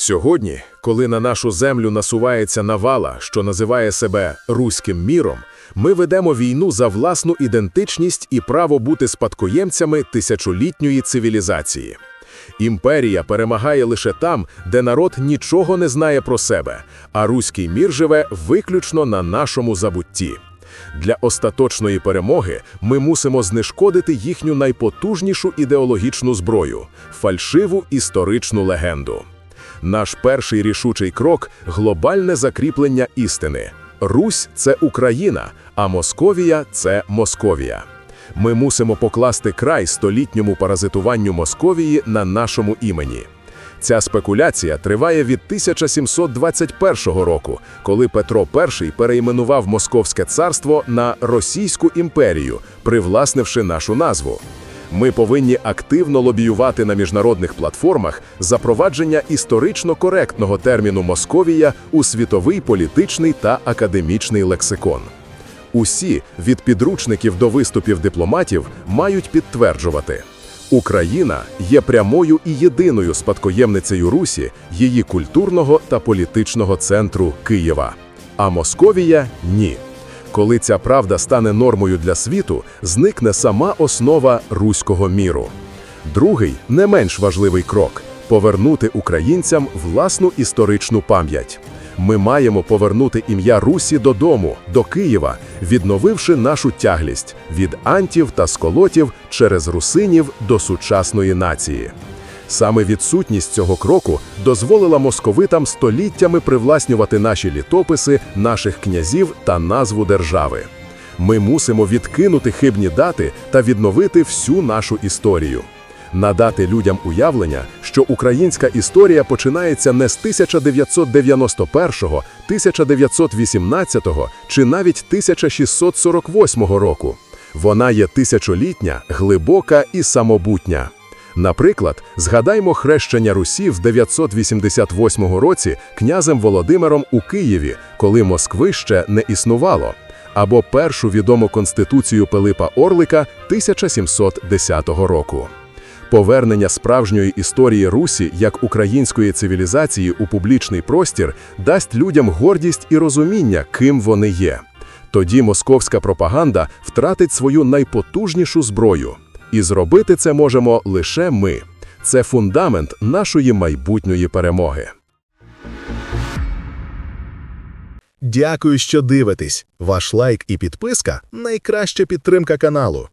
Сьогодні, коли на нашу землю насувається навала, що називає себе руським міром, ми ведемо війну за власну ідентичність і право бути спадкоємцями тисячолітньої цивілізації. Імперія перемагає лише там, де народ нічого не знає про себе, а руський мір живе виключно на нашому забутті. Для остаточної перемоги ми мусимо знешкодити їхню найпотужнішу ідеологічну зброю фальшиву історичну легенду. Наш перший рішучий крок глобальне закріплення істини. Русь це Україна, а Московія це Московія. Ми мусимо покласти край столітньому паразитуванню Московії на нашому імені. Ця спекуляція триває від 1721 року, коли Петро І перейменував Московське царство на Російську імперію, привласнивши нашу назву. Ми повинні активно лобіювати на міжнародних платформах запровадження історично коректного терміну Московія у світовий політичний та академічний лексикон. Усі, від підручників до виступів дипломатів, мають підтверджувати. Україна є прямою і єдиною спадкоємницею Русі, її культурного та політичного центру Києва. А Московія ні. Коли ця правда стане нормою для світу, зникне сама основа руського міру. Другий, не менш важливий крок повернути українцям власну історичну пам'ять. Ми маємо повернути ім'я Русі додому, до Києва, відновивши нашу тяглість від антів та сколотів через русинів до сучасної нації. Саме відсутність цього кроку дозволила московитам століттями привласнювати наші літописи, наших князів та назву держави. Ми мусимо відкинути хибні дати та відновити всю нашу історію. Надати людям уявлення, що українська історія починається не з 1991, 1918 чи навіть 1648 року. Вона є тисячолітня, глибока і самобутня. Наприклад, згадаймо хрещення Русі в 988 році князем Володимиром у Києві, коли Москви ще не існувало, або першу відому конституцію Пилипа Орлика 1710 року. Повернення справжньої історії Русі як української цивілізації у публічний простір дасть людям гордість і розуміння, ким вони є. Тоді московська пропаганда втратить свою найпотужнішу зброю. І зробити це можемо лише ми. Це фундамент нашої майбутньої перемоги. Дякую, що дивитесь. Ваш лайк і підписка найкраща підтримка каналу.